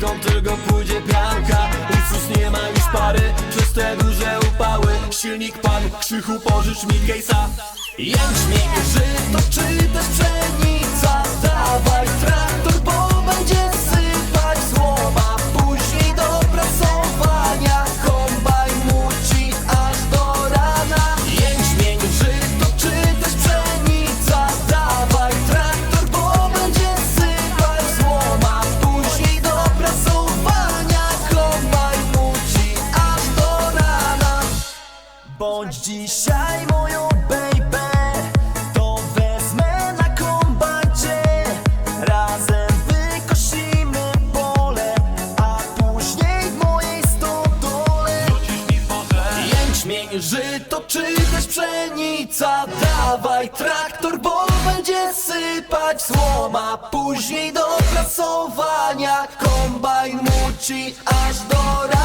stąd tylko pójdzie pianka Usus nie ma już pary przez te duże upały. Silnik pan, krzychu pożycz mi case'a Jęczmień, żyto czy też pszenica Bądź dzisiaj moją baby. To wezmę na kombacie. Razem wykosimy pole A później w mojej stodole. Jęczmień, żyto czy też pszenica. Dawaj traktor, bo będzie sypać słoma. Później do prasowania Kombajn muci aż do rana